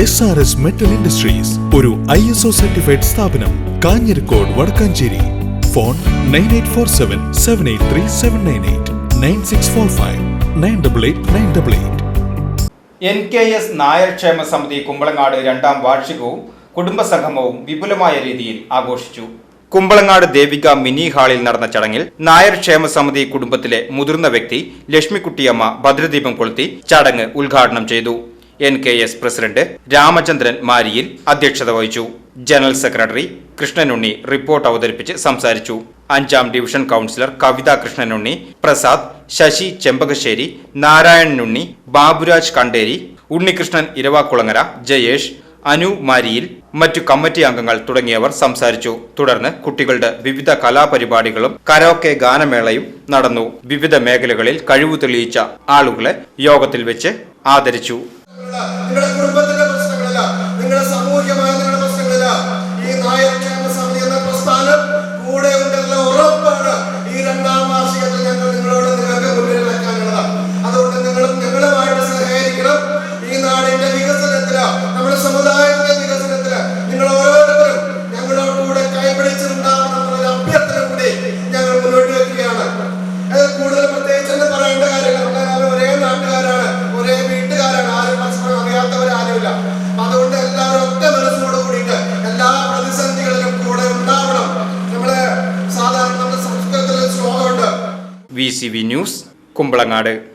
S R S metal industries ഒരു I S O certified സ്ഥാപനം Kanjirakode Vadakkanchery. Phone nine eight four seven seven eight three seven nine eight nine six four five nine double eight nine double eight N K S Nair ക്ഷേമ സമിതി കുമ്പളങ്ങാട് രണ്ടാം വാർഷികവും കുടുംബസംഗമവും വിപുലമായ രീതിയിൽ ആഘോഷിച്ചു. Kumbalangad Devika mini ഹാളിൽ നടന്ന ചടങ്ങിൽ നായർ ക്ഷേമ സമിതി കുടുംബത്തിലെ മുതിർന്ന വ്യക്തി ലക്ഷ്മിക്കുട്ടിയമ്മ ഭദ്രദീപം കൊളുത്തി ചടങ്ങ് ഉദ്ഘാടനം ചെയ്തു. N K S president Ramachandran Mariyil അധ്യക്ഷത വഹിച്ചു. ജനറൽ സെക്രട്ടറി കൃഷ്ണനുണ്ണി റിപ്പോർട്ട് അവതരിപ്പിച്ച് സംസാരിച്ചു. അഞ്ചാം ഡിവിഷൻ കൗൺസിലർ കവിത കൃഷ്ണനുണ്ണി പ്രസാദ് ശശി ചെമ്പകശ്ശേരി നാരായണനുണ്ണി ബാബുരാജ് കണ്ടേരി ഉണ്ണികൃഷ്ണൻ ഇരവാക്കുളങ്ങര ജയേഷ് അനു മാരിയിൽ മറ്റു കമ്മിറ്റി അംഗങ്ങൾ തുടങ്ങിയവർ സംസാരിച്ചു. തുടർന്ന് കുട്ടികളുടെ വിവിധ കലാപരിപാടികളും കരോക്കെ ഗാനമേളയും നടന്നു. വിവിധ മേഖലകളിൽ കഴിവ് തെളിയിച്ച ആളുകളെ യോഗത്തിൽ വെച്ച് ആദരിച്ചു. നിങ്ങളുടെ കുടുംബത്തിന്റെ പ്രശ്നങ്ങളല്ല നിങ്ങളുടെ സാമൂഹികമായ നിങ്ങളുടെ പ്രശ്നങ്ങളല്ല. ഈ നായർ അതുകൊണ്ട് എല്ലാവരും ഒറ്റ മനസ്സോട് കൂടിയിട്ട് എല്ലാ പ്രതിസന്ധികളിലും കൂടെ ഉണ്ടാവണം. നമ്മളെ സാധാരണ നമ്മുടെ സംസ്കൃതത്തിലെ ശ്ലോകമുണ്ട്. V C V news Kumbalangad.